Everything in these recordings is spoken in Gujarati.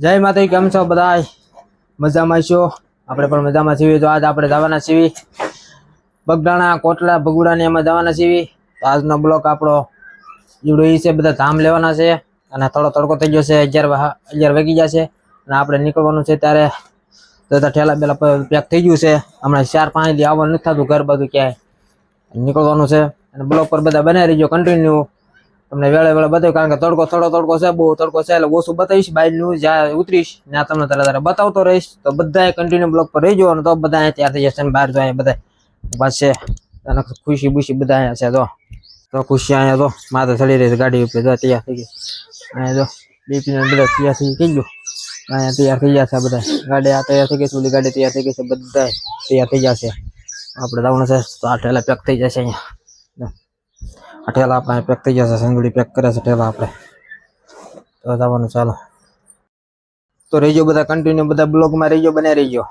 જય માતા કેમ છો બધા મજામાં છો? આપણે પણ મજામાં છીએ. તો આજ આપણે જવાના છીએ બગડાણા કોટલા ભગુડાને એમાં જવાના છીએ. તો આજનો બ્લોક આપણો જીવડો ઈ છે, બધા ધામ લેવાના છે અને થોડો તડકો થઈ ગયો છે. અગિયાર અગિયાર વાગી ગયા છે અને આપણે નીકળવાનું છે ત્યારે તો ઠેલા બેલા પેક થઈ ગયું છે. હમણાં ચાર પાંચ દી આવવાનું નથી થતું ઘર બધું ક્યાંય. નીકળવાનું છે અને બ્લોક પર બધા બનાવી રહીજો કન્ટિન્યુ તમને વેળે વેળે બતાવ્યું કારણ કે તડકો થોડો તડકો છે, બહુ તડકો છે, એટલે ઓછું બતાવીશ બાયનું જ્યાં ઉતરીશ, ત્યાં તમને તારે તારે બતાવતો રહીશ. તો બધા કન્ટિન્યુ બ્લોક પર રહીજો અને તો બધા અહીંયા તૈયાર થઈ જશે બહાર જો અહીંયા બધા બસ છે અને ખુશી બુશી બધા અહીંયા છે તો તો ખુશી અહીંયા તો માથે ચડી રહી ગાડી ઉપર, જો, તૈયાર થઈ ગઈ. અહીંયા જો બીપી ને બધા તૈયાર થઈ ગઈ ગયું અહીંયા તૈયાર થઈ જશે બધા. ગાડી આ તૈયાર થઈ ગઈ છે, ઓલી ગાડી તૈયાર થઈ ગઈ છે બધા તૈયાર થઈ જશે આપણે જવાનું છે, તો આ ઠેલા પેક થઈ જશે અહીંયા. જો. આ ઠેલા આપણે પેક થઈ જશે સંગડી પેક કરે છે ઠેલા આપણે. તો જવાનું ચાલો. તો રહીજો બધા કન્ટિન્યુ બધા બ્લોગમાં રહીજો બને રહીજો.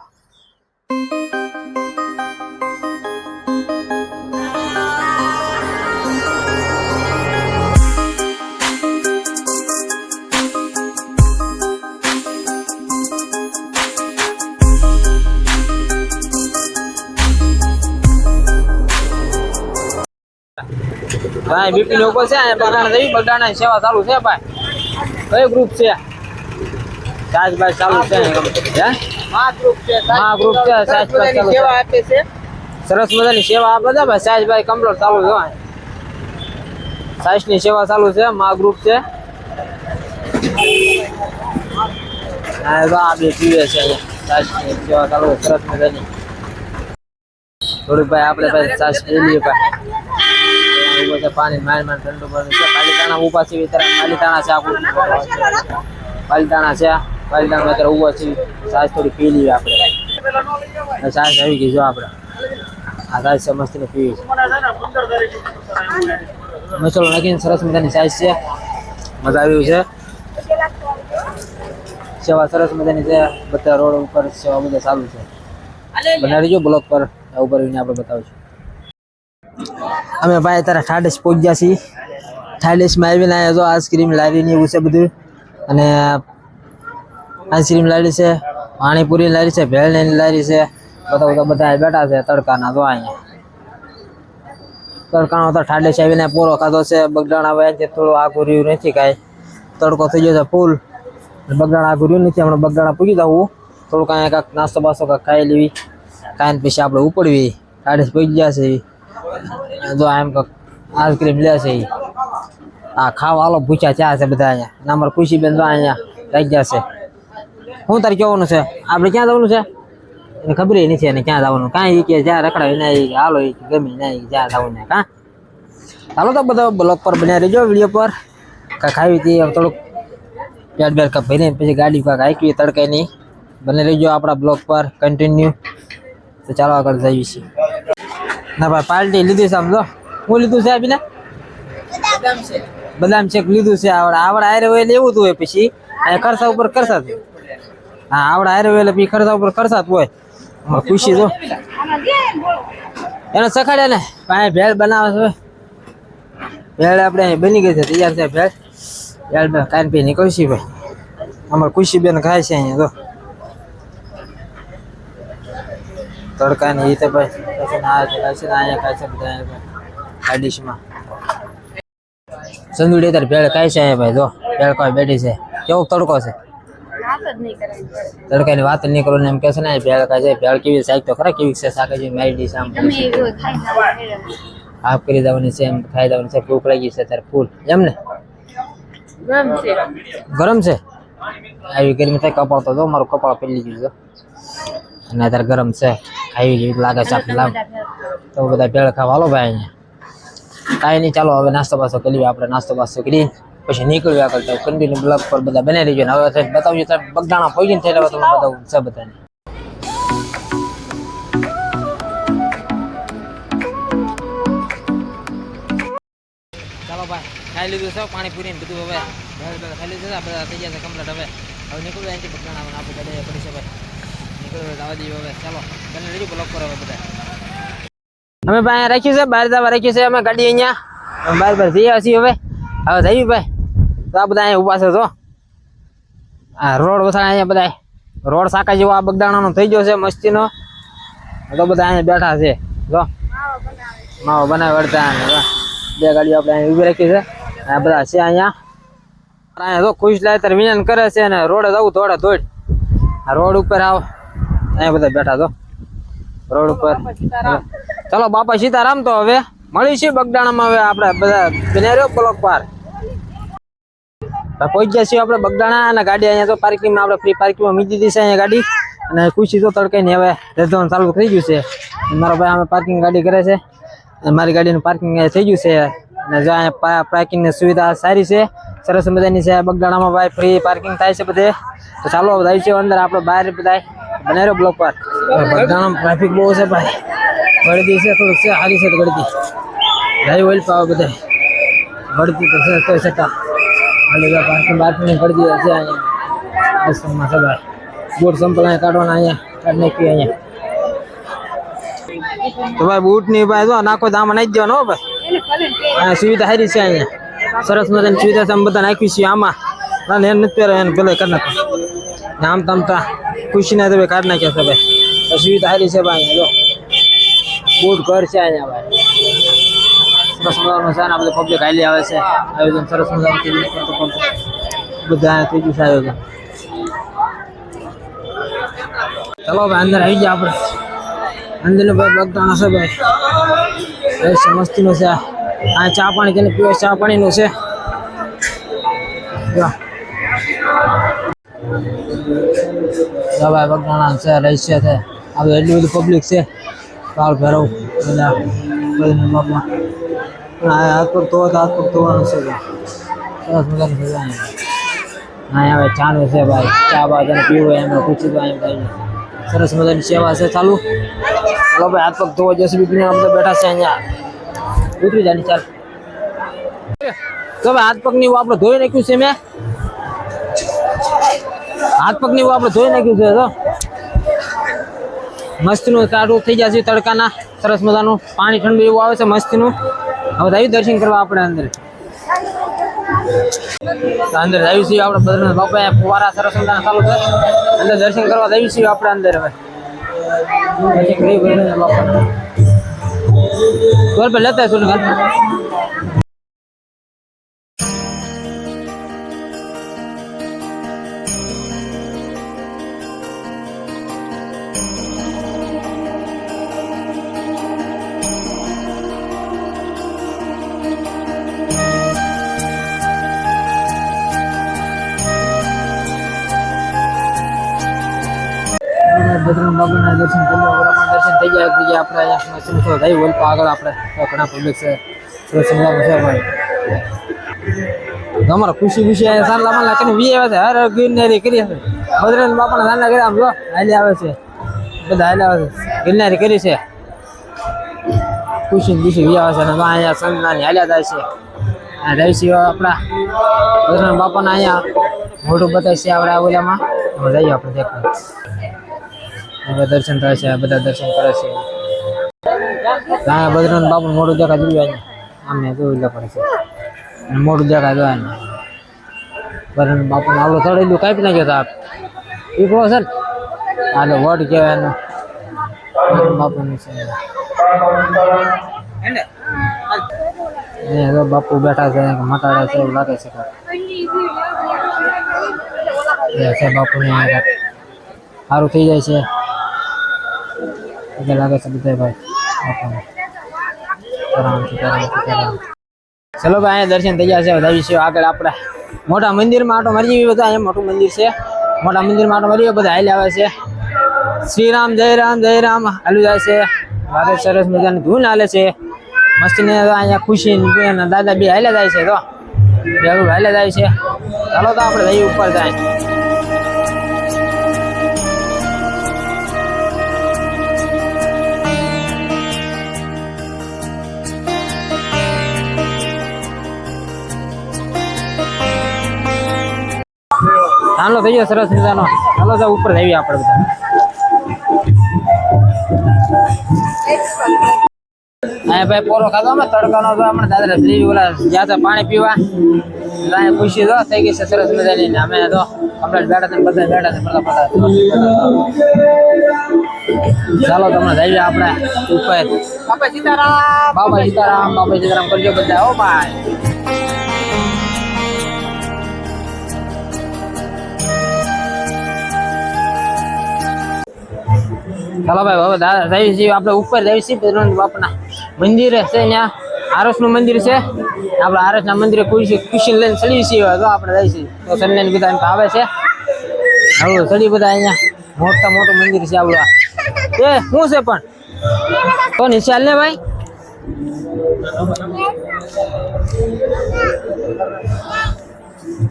ભાઈ બીપી નો ઉપર છે બગાડ જઈ બગડાણા સેવા ચાલુ છે ભાઈ. કયો ગ્રુપ છે? સાજભાઈ ચાલુ છે હે? મા ગ્રુપ છે મા ગ્રુપ છે, સાહેબ ચાલુ સેવા આપે છે. સરસ મજાની સેવા આપે છે ભાઈ. સાજભાઈ કમ્પ્લીટ ચાલુ છે ભાઈ સાઈસની સેવા ચાલુ છે મા ગ્રુપ છે. હા બે સેવા ચાલુ સરસ મજાની. થોડીક ભાઈ આપણે ભાઈ સાઈસ લઈ લઈએ ભાઈ. ઊભો છે પાણી માર માર ઠંડુ પાણી છે. પાલીતાણા ઊભા છે છે આપણું છે. પાલીતાણા અત્યારે ઊભા છે થોડી પી લઈએ આપણે. સાઈસ આવી ગઈ આપણે. આ સાઈઝ છે મસ્તની પીવી મસાલો નાખીને સરસ મજાની સાઈઝ છે. મજા આવ્યું છે. સેવા સરસ મજાની છે. બધા રોડ ઉપર સેવા બધા ચાલુ છે. બનાવી જો બ્લોક પર. ઉપર આવીને આપણે બતાવીશું. અમે ભાઈ અત્યારે ઠાડેસ પહોંચ્યા છીએ. ઠાડેસમાં આવીને અહીંયા જો આઈસ્ક્રીમ લારી ને એવું છે બધું. અને આઈસ્ક્રીમ લારી છે પાણીપુરી લારી છે ભેળની લારી છે. બધા બધા બધા બેઠા છે તડકાના જો અહીંયા. તડકાનો તો ઠાડે આવીને પૂરો ખાધો છે. બગડાણા આવે છે, થોડું આઘું રહ્યું નથી કાંઈ. તડકો થઈ ગયો છે ફૂલ. બગડાણા આઘું રહ્યું નથી, હમણાં બગડાણા પૂગી જવું થોડું કાંઈ કાંઈક નાસ્તો બાસ્તો કાંઈક ખાઈ લેવી. કાંઈ પછી આપણે ઉપડવી. ઠાડે પૂગી ગયા છે. જો એમ કે આઈસ્ક્રીમ લે છે. આ ખાવા હાલો પૂછ્યા ચા છે બધા અહીંયા. અમારે ખુશી બેન અહીંયા રહી જશે હું તારે કહેવાનું છે? આપણે ક્યાં જવાનું છે? એને ખબર નહીં નથી એને ક્યાં જવાનું. કાંઈ કે જ્યાં રખડાવી ના હાલો ગમે ના જ્યાં જવું ને. કાં? ચાલો તો બધો બ્લોક પર બન્યા રહેજો વીડિયો પર. કાંઈ ખાવી હતી થોડુંક. પેટ બેટ ભરીને પછી ગાડી કાંઈક હાંકવી તડકે નહીં. બને રહેજો આપણા બ્લોક પર. કન્ટિન્યુ તો ચાલો આગળ જઈએ છીએ. ના ભાઈ, પાર્ટી લીધી છે આમ જો. હું લીધું છે આપીને? બદામ શેક લીધું છે, આવડે. આવડે હારે હોય લેવું જ હોય પછી. અહીંયા ખર્ચા ઉપર ખર્ચા હા, આવડે હારે હોય પછી ખર્ચા ઉપર ખર્ચા હોય. ખુશી તો એને સખાડ્યા ને. પાસે ભેળ બનાવે છે. ભેળ આપણે બની ગઈ છે, તૈયાર છે ભેળ. ભેળ બે કાન પી નીકળશી ભાઈ. અમારે ખુશી બેન ખાય છે અહીંયા તો તડકાની રીતે ભાઈ. પછી ના ખાય અહીંયા બધા ડીશમાં. સંદુડી તાર ભેળ કઈ છે ભાઈ જો ભેળ કોઈ બેઠી છે. કેવો તડકો છે? તડકાની વાત નહીં કરો ને એમ કે છે ને ભેળ કાય છે ભેળ કેવી શાક તો ખરા કેવી છે? શાક છે મારી ડીશ આમ હાફ કરી દેવાની છે એમ ખાઈ દેવાની છે ભૂખ લાગી છે ત્યારે ફૂલ. એમ ને? ગરમ છે. આવી ગરમી થાય કપાળ તો જો મારું કપાળ પેલી ગયું અને અત્યારે ગરમ છે. ખાઈ જેવી લાગે છે આપણે લાગે તો બધા ભેળ ખાવા. હાલો ભાઈ અહીંયા. કાંઈ નહીં, ચાલો હવે નાસ્તો બાસ્તો કરી આપણે નાસ્તો બાસ્તો કરી પછી નીકળ્યું આગળ તો કન્ટિન્યુ બ્લોગ પર બધા બને રહીજો. ને હવે બતાવજો તો બગદાણા પહોંચી ને થઈને હવે તમને બતાવું છે. બધાને. ચાલો ભાઈ, ખાઈ લીધું છે પાણી પૂરી ને બધું હવે. ખાઈ લીધું છે બધા થઈ ગયા છે કમ્પ્લેટ હવે હવે નીકળ્યું અહીંથી બગદાણા આપણે પડી છે ભાઈ. જવા દઈએ હવે ચાલો બને રહીજો બ્લોગ પર હવે બધા અમે ભાઈ અહીંયા રાખ્યું છે, બહાર જવા રાખ્યું છે, અમે ગાડી અહીંયા, અમે બહાર બહાર જઈએ છીએ હવે. હવે જઈએ ભાઈ. તો આ બધા અહીંયા ઊભા છે તો આ રોડ વસાય અહીંયા બધા રોડ સાકા જેવો આ બગદાણાનો થઈ ગયો છે, મસ્તીનો. તો બધા અહીંયા બેઠા છે, જો. માવો બનાવી વળતા અને જો. બે ગાડીઓ આપણે અહીંયા ઊભી રાખી છે. આ બધા છે અહીંયા. અહીંયા જો ખુશ લાય ત્યારે વિનન કરે છે અને રોડે જવું થોડે થોડ આ રોડ ઉપર આવ. અહીંયા બધા બેઠા છો. રોડ ઉપર. ચલો, બાપા સીતારામ તો હવે મળી છે બગદાણામાં હવે આપણે બધા બને રહ્યો બ્લોક પાર. પહોંચી ગયા છીએ આપણે બગદાણા અને ગાડી અહીંયા તો પાર્કિંગમાં આપણે ફ્રી પાર્કિંગમાં મૂકી દીધી છે અહીંયા ગાડી. અને ખુશી તો તડકે ને હવે રેધવાનું ચાલુ થઈ ગયું છે. મારો ભાઈ અમે પાર્કિંગ ગાડી કરે છે. અને મારી ગાડીનું પાર્કિંગ થઈ ગયું છે. અને જો અહીંયા પાર્કિંગની સુવિધા સારી છે. સરસ મજાની છે. બગદાણામાં ભાઈ ફ્રી પાર્કિંગ થાય છે બધે. તો ચાલો જાય છે અંદર. આપણે બહાર બધા બનાવ્યો બ્લોક પર બગદાણામાં ટ્રાફિક બહુ છે ભાઈ ગળદી છે થોડુંક છે સારી છે તો ગળદી જાય ઓઇલ પાવ બધે ગળદી તો છે તો છતાં હાલી જા પાર્કિંગ પાર્કિંગ કરી દીધા છે અહીંયા આશ્રમમાં સભાય બૂટ સંપલ અહીંયા કાઢવાના અહીંયા કાઢી નાખી અહીંયા તો ભાઈ બૂટની ભાઈ જો નાખો તો આમાં નાખી દેવાનો હો ભાઈ અહીંયા સુવિધા સારી છે અહીંયા સરસ મજાની સુવિધા છે અમે બધા નાખી છીએ આમાં ના ને એને નથી પહેરે એને પેલા કરી નાખો ને આમ તમ તા ખુશીને તમે કાઢ નાખ્યા છે, ભાઈ. તો સુવિધા સારી છે, ભાઈ, જો. બૂટ ઘર છે અહીંયા, ભાઈ. સરસ મજાનું છે ને બધું પબ્લિક હાલી આવે છે. આયોજન સરસ મજાનું બધા થઈ ગયું છે આયોજન. ચલો, ભાઈ, અંદર આવી ગયા આપણે. અંદરનો ભાઈ લોકડાઉન હશે ભાઈ. એ છે આ ચા પાણી જેને પીવા ચા પાણીનું છે. જો. જો છે રહેશે છે. બધું એટલું બધું પબ્લિક છે. કાળ ભેરવ બધા બધાના બાપા પણ આ હાથ પર તો હાથ પર ધોવાનું છે સરસ મજાનું અહીંયા અહીંયા હવે ચાનું છે ભાઈ. ચા બા તને પીવું એમને પૂછી દો એમ ભાઈ સરસ મજાની સેવા છે ચાલુ. ચાલો ભાઈ, હાથ પગ ધોવા જશે બીપીને આમ તો બેઠા છે અહીંયા. ઉતરી જાય ચાલ. તો ભાઈ, હાથ પગની આપણે ધોઈ નાખ્યું છે મેં. હાથ પગની આપણે ધોઈ નાખ્યું છે તો મસ્તીનું સારું થઈ જશે તડકાના. સરસ મજાનું પાણી ઠંડુ એવું આવે છે મસ્તીનું. હવે આવી દર્શન કરવા આપણે અંદર. અંદર જઈએ છીએ આપણે બદ્રીનાથ બાપા ફુવારા સરસ મજાના ચાલુ છે. અંદર દર્શન કરવા જઈએ છીએ આપણે અંદર હવે. દર્શન કરી લેતા શું પણ દર્શન થઈ જાય થઈ જાય આપણે અહીંયા મસ્તીનું શું હોય તો આગળ આપણે. ઘણા પબ્લિક છે. સરસ છે ભાઈ અમારા. ખુશી ખુશી અહીંયા સારલા લાંબા કરીને વી આવે છે. હર ગિરનારી કરી છે. બદ્રીનાથ બાપાના સારલા કર્યા. આમ જો, હાલી આવે છે. બધા હાલી આવે છે. ગિરનારી કરી છે. ખુશી ખુશી વી આવે છે. અને અહીંયા સંતનાની હાલ્યા થાય છે. આ રહીશીઓ આપણા બદ્રીનાથ બાપાના અહીંયા મોઢું બતાવે છે આપણે આ ઓલામાં. જઈએ આપણે દેખવા. હવે દર્શન થાય છે બધા દર્શન કરે છે. ત્યાં બદ્રીનાથ બાપુ મોટું દેખા જોયું આમને જોયું પડે છે. મોટું દેખા જો અહીંયા બદ્રીનાથ બાપુ આવડો ચડેલું કાપી નાખ્યો તો આપ. એ કહો સર આ તો વડ કહેવાય એનો. બાપુનું છે. બાપુ બેઠા છે મટાડા છે, એવું લાગે છે છે બાપુને સારું થઈ જાય છે. એટલે લાગે છે ભાઈ. ચલો ભાઈ અહીંયા દર્શન થઈ ગયા છે આગળ આપણે મોટા મંદિરમાં આટો મરી જઈએ બધા અહીંયા મોટું મંદિર છે મોટા મંદિરમાં આટો મારી બધા હાલી આવે છે શ્રી રામ જય રામ જય રામ હાલું જાય છે લાગે સરસ મજાની ધૂન હાલે છે મસ્તીને અહીંયા ખુશી દાદા બી હાલ્યા જાય છે તો બે હાલ્યા જાય છે ચાલો તો આપણે જઈએ ઉપર જાય ચાલો થઈ ગયો સરસ મજાનો. ચાલો તો ઉપર જઈએ આપણે બધા. અહીંયા ભાઈ પોરો ખાધો અમે તડકાનો તો હમણાં. દાદા ફ્રી ઓલા ગયા હતા પાણી પીવા. અહીંયા ખુશી તો થઈ ગઈ છે સરસ મજાની. અમે તો આપણે બેઠા હતા બધા બેઠા હતા બધા બધા ચાલો તમને જઈએ આપણે ઉપર. બાપા સીતારામ. બાપા સીતારામ બાપા સીતારામ કરજો બધા. ઓ ભાઈ. ચાલો ભાઈ, હવે દા- જઈએ છીએ, આપણે ઉપર જઈએ છીએ બજરંગ બાપના મંદિરે છે ત્યાં આરસનું મંદિર છે. આપણે આરસના મંદિરે ખુશી ખુશી લઈને ચડીએ છીએ હવે તો આપણે જઈએ છીએ. તો સન્યાન બધા એમ આવે છે. હવે ચડી બધા અહીંયા. મોટા મોટું મંદિર છે આપણું આ. એ, શું છે પણ? તો નિશાલ ને ભાઈ?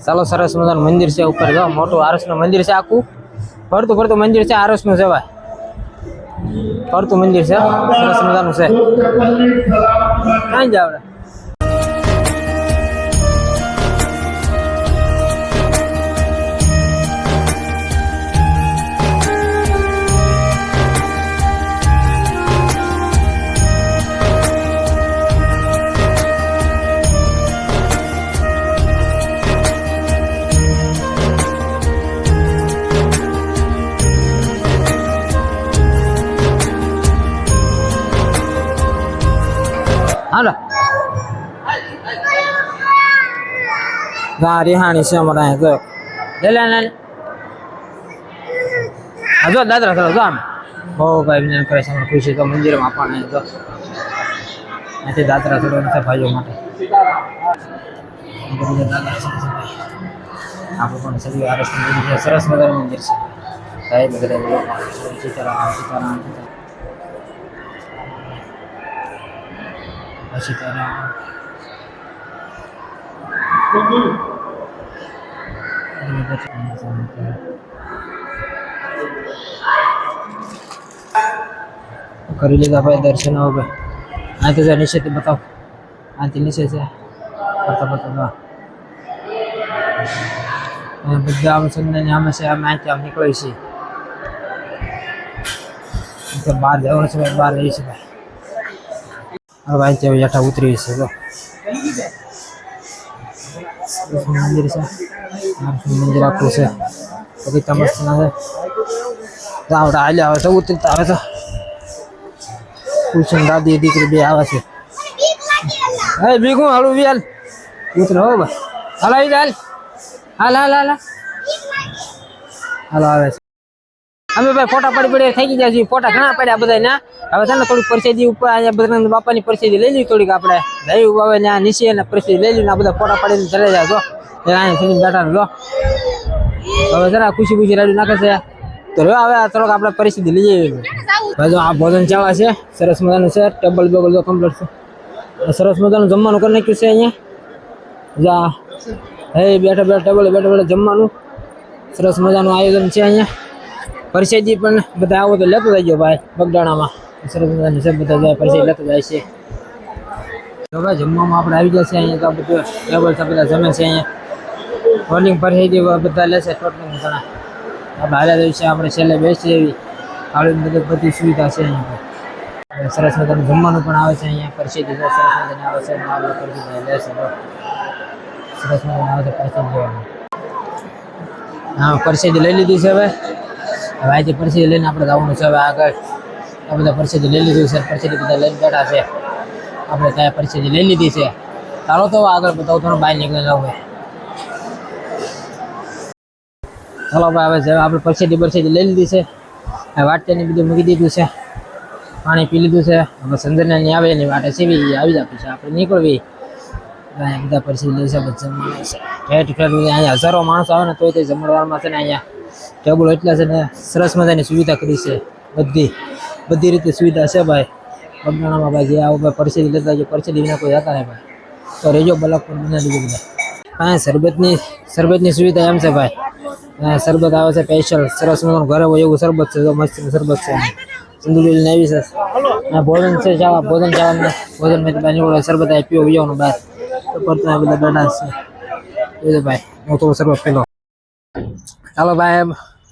ચાલો, સરસ મજાનું મંદિર છે ઉપર, જો, મોટું આરસનું મંદિર છે આખું. ફરતું ફરતું મંદિર છે, આરસનું છે ભાઈ ફરતું મંદિર છે સરસ મજાનું છે ક્યાં જ રે? હાલો. ગા રિહાણી છે અમારે અહીંયા જો. લે લે લે. હા, જો, દાદરા, ચલો, જો આમ. બહુ ભાઈ વિજ્ઞાન કરે છે ખુશી તો મંદિરમાં પણ જો. અહીંથી દાદરા ચડવાનું નથી, ભાઈઓ માટે. આપણે ચડે પણ સદી આરસ સરસ મજાનું મંદિર છે. સાહેબ બધા સીતારામ સીતારામ. સીતારામ સીતારામ કરી લીધા ભાઈ દર્શન હવે આ તો નીચેથી બતાવ આથી નીચે છે બતા બતા બા અને બધા આમ સંદાની આમે છે અમે અહીંથી આમ નીકળી છીએ તો બહાર જવાનું છે ભાઈ બહાર રહી છે ભાઈ હવે અહીંથી હવે હેઠા ઉતરી છે તો સરસનું મંદિર છે નારસિંહ મંદિર આખું છે બગીચા મસ્ત ના છે આવડા હાલ્યા આવે છે ઉતરતા આવે છે કુલશન દાદી દીકરી બે આવે છે હે બીગું હાલું વિયાલ ઉતરો હો ભાઈ હાલ આવી જા હાલ હાલ હાલ હાલ હાલો આવે છે અમે ભાઈ ફોટા પડી પડી થઈ ગયા છીએ ફોટા ઘણા પડ્યા બધા ના હવે છે ને થોડીક પરિસ્થિતિ ઉપર અહીંયા બદ્રનાથ બાપાની પરિસ્થિતિ લઈ લીધી થોડીક આપણે. જયું હવે ત્યાં નીચે ને પરિસ્થિતિ લઈ લઈને આ બધા ફોટા પડીને ચડે જાય, જો. અહીંયા સુધી બેઠા જો. હવે જરા ખુશી ખુશી રાડ્યું નાખે છે. તો રહ્યો હવે થોડોક આપણે પરિસ્થિતિ લઈ જઈએ જો આ ભોજન ચાવા છે, સરસ મજાનું છે, ટેબલ બેબલ તો કમ્પ્લીટ છે. સરસ મજાનું જમવાનું કરી નાખ્યું છે અહીંયા. જા હે, બેઠા બેઠા ટેબલ, બેઠા બેઠા જમવાનું. સરસ મજાનું આયોજન છે અહીંયા. પરસેજી પણ બધા આવો તો લેતો થઈ ગયો ભાઈ, બગડાણામાં. સરસ મજાની છે, બધા જાય પરસેજી લેતો જાય છે. તો જમવામાં આપણે આવી જશે અહીંયા, તો બધું ટેબલ છે, બધા જમે છે અહીંયા. રોલિંગ પરસેજી બધા લેશે ટોટલ ઘણા. આપણે હાલ્યા જઈએ આપણે છેલ્લે બેસી એવી આવી બધી બધી સુવિધા છે અહીંયા સરસ મજાનું જમવાનું પણ આવે છે અહીંયા પરસેજી છે સરસ મજાને આવે છે, અને આપણે પરસેજી લેશે સરસ મજાને આવે છે પરસેજી જોવાનું હા પરસેજી લઈ લીધી છે હવે. હવે આજે પરસેજી લઈને આપણે જવાનું છે, હવે આગળ. આ બધા પરસેદી લઈ લીધું છે. પરસેજી બધા લઈને બેઠા છે. આપણે ત્યાં પરસેદી લઈ લીધી છે. ચાલો તો આગળ બતાવું થોડું બહાર નીકળેલા હોય ચાલો ભાઈ હવે આપણે પરસેજી પરસેદી લઈ લીધી છે. વાટકાની બધું મૂકી દીધું છે. પાણી પી લીધું છે. હવે નહીં આવે એની વાટે સીવી આવી જાય છે આપણે નીકળવી. અહીંયા બધા પરસેજી લઈ છે બધા જમવાના છે. ઠેઠ ઠેઠ અહીંયા હજારો માણસો આવે ને તોય તે જમણવારમાં છે ને અહીંયા ટેબલ એટલા છે ને સરસ મજાની સુવિધા કરી છે બધી. બધી રીતે સુવિધા છે ભાઈ. બગડાણામાં ભાઈ જે આવો ભાઈ પરસેદી લેતા જો પરસેદી વિના કોઈ જતા નહીં ભાઈ. તો રેજો બ્લોક પણ બનાવી દીધું બધા. હા, શરબતની શરબતની સુવિધા એમ છે ભાઈ. શરબત આવે છે સ્પેશિયલ સરસ મજાનું ઘરે હોય એવું શરબત છે મસ્ત શરબત છે સિંધુલીલ ને આવી છે. ભોજન છે ચાવા ભોજન ચાવા ભોજન મેં બહાર નીકળો શરબત આવી પીવો વિયાનું બહાર. તો પડતા બધા બેઠા છે. એ ભાઈ, હું થોડો શરબત પેલો. ચાલો ભાઈ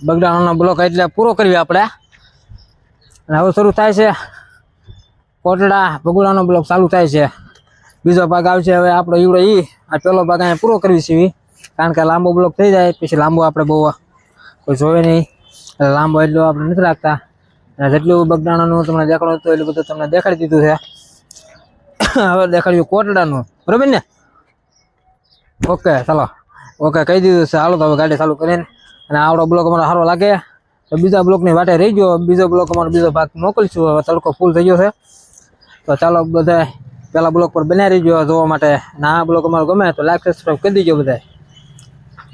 બગડાણાનો બ્લોક એટલે પૂરો કરીએ આપણે. અને હવે શરૂ થાય છે કોટડા બગુડાનો બ્લોક ચાલુ થાય છે. બીજો ભાગ આવશે હવે આપણો ઈવડો ઈ. આ પેલો ભાગ અહીંયા પૂરો કરવી છે ઈ. કારણ કે લાંબો બ્લોક થઈ જાય, પછી લાંબો આપણે બહુ કોઈ જોવે નહીં. એટલે લાંબો એટલો આપણે નથી રાખતા. અને જેટલું બગદાણાનું તમને દેખાડું હતું, એટલું બધું તમને દેખાડી દીધું છે. હવે દેખાડ્યું કોટડાનું. બરોબર ને? ઓકે, ચાલો. ઓકે, કહી દીધું છે. હાલો તો હવે ગાડી ચાલુ કરીને. અને આવડો બ્લોક અમારો સારો લાગે. તો બીજા બ્લોકની વાટે રહી ગયો. બીજો બ્લોક અમારો બીજો ભાગ મોકલશું. હવે તડકો ફૂલ થઈ ગયો છે. તો ચાલો બધા પેલા બ્લોક પર બનાવી રહીજો. જોવા માટે ના બ્લોક અમારો ગમે તો લાઈક સબસ્ક્રાઈબ કરી દીજો બધા